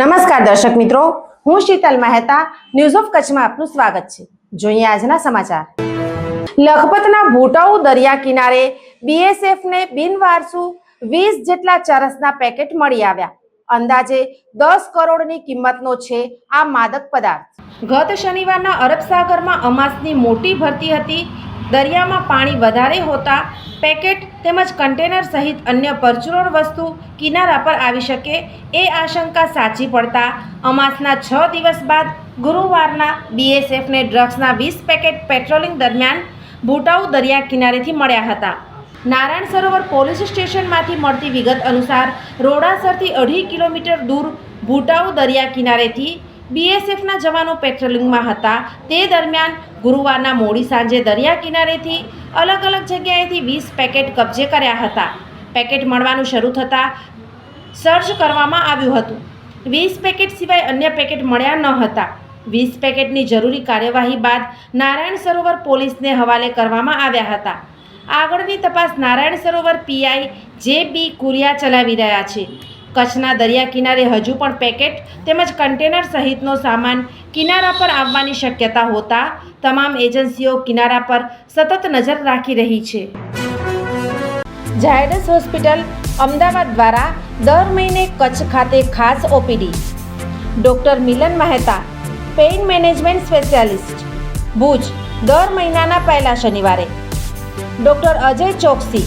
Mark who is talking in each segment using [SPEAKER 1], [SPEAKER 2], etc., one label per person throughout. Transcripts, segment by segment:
[SPEAKER 1] નમસ્કાર દર્શક મિત્રો, હું શીતલ મહેતા ન્યૂઝ ઓફ કચ્છમાં આપનું સ્વાગત છે. જોઈએ આજના સમાચાર. લખપતના ભૂટાઉ દરિયા કિનારે બીએસએફને બિનવારસુ વીસ જેટલા ચરસના પેકેટ મળી આવ્યા. અંદાજે દસ કરોડની કિંમતનો છે આ માદક પદાર્થ. ગત શનિવારના અરબ સાગરમાં અમાસની મોટી ભરતી હતી. દરિયામાં પાણી વધારે હોતા પેકેટ તેમજ કન્ટેનર સહિત અન્ય પરચુરણ વસ્તુ કિનારા પર આવી શકે એ આશંકા સાચી પડતા અમાસના છ દિવસ બાદ ગુરુવારના બીએસએફને ડ્રગ્સના વીસ પેકેટ પેટ્રોલિંગ દરમિયાન ભૂટાઉ દરિયા કિનારેથી મળ્યા હતા. નારાયણ સરોવર પોલીસ સ્ટેશનમાંથી મળતી વિગત અનુસાર રોડાસરથી અઢી કિલોમીટર દૂર ભૂટાઉ દરિયા કિનારેથી બીએસએફના જવાનો પેટ્રોલિંગમાં હતા. તે દરમિયાન ગુરુવારના મોડી સાંજે દરિયા કિનારેથી અલગ અલગ જગ્યાએથી વીસ પેકેટ કબજે કર્યા હતા. પેકેટ મળવાનું શરૂ થતાં સર્ચ કરવામાં આવ્યું હતું. વીસ પેકેટ સિવાય અન્ય પેકેટ મળ્યા ન હતા. વીસ પેકેટની જરૂરી કાર્યવાહી બાદ નારાયણ સરોવર પોલીસને હવાલે કરવામાં આવ્યા હતા. આગળની તપાસ નારાયણ સરોવર પીઆઈ જે બી કુરિયા ચલાવી રહ્યા છે. કચ્છના દરિયા કિનારે હજુ પણ પેકેટ તેમજ કન્ટેનર સહિતનો સામાન કિનારા પર આવવાની શક્યતા હોતા તમામ એજન્સીઓ કિનારા પર સતત નજર રાખી રહી છે. ઝાયડસ હોસ્પિટલ અમદાવાદ દ્વારા દર મહિને કચ્છ ખાતે ખાસ OPD. Doctor Milan Mehta, pain management specialist, Bhuj, દર મહિનાના પહેલા શનિવારે. ડૉક્ટર અજય ચોકસી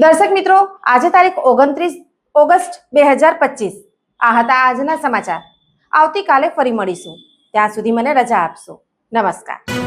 [SPEAKER 1] દર્શક મિત્રો, આજે તારીખ ઓગણત્રીસ ઓગસ્ટ બે હજાર પચીસ. આ હતા આજના સમાચાર. આવતીકાલે ફરી મળીશું. ત્યાં સુધી મને રજા આપશો. નમસ્કાર.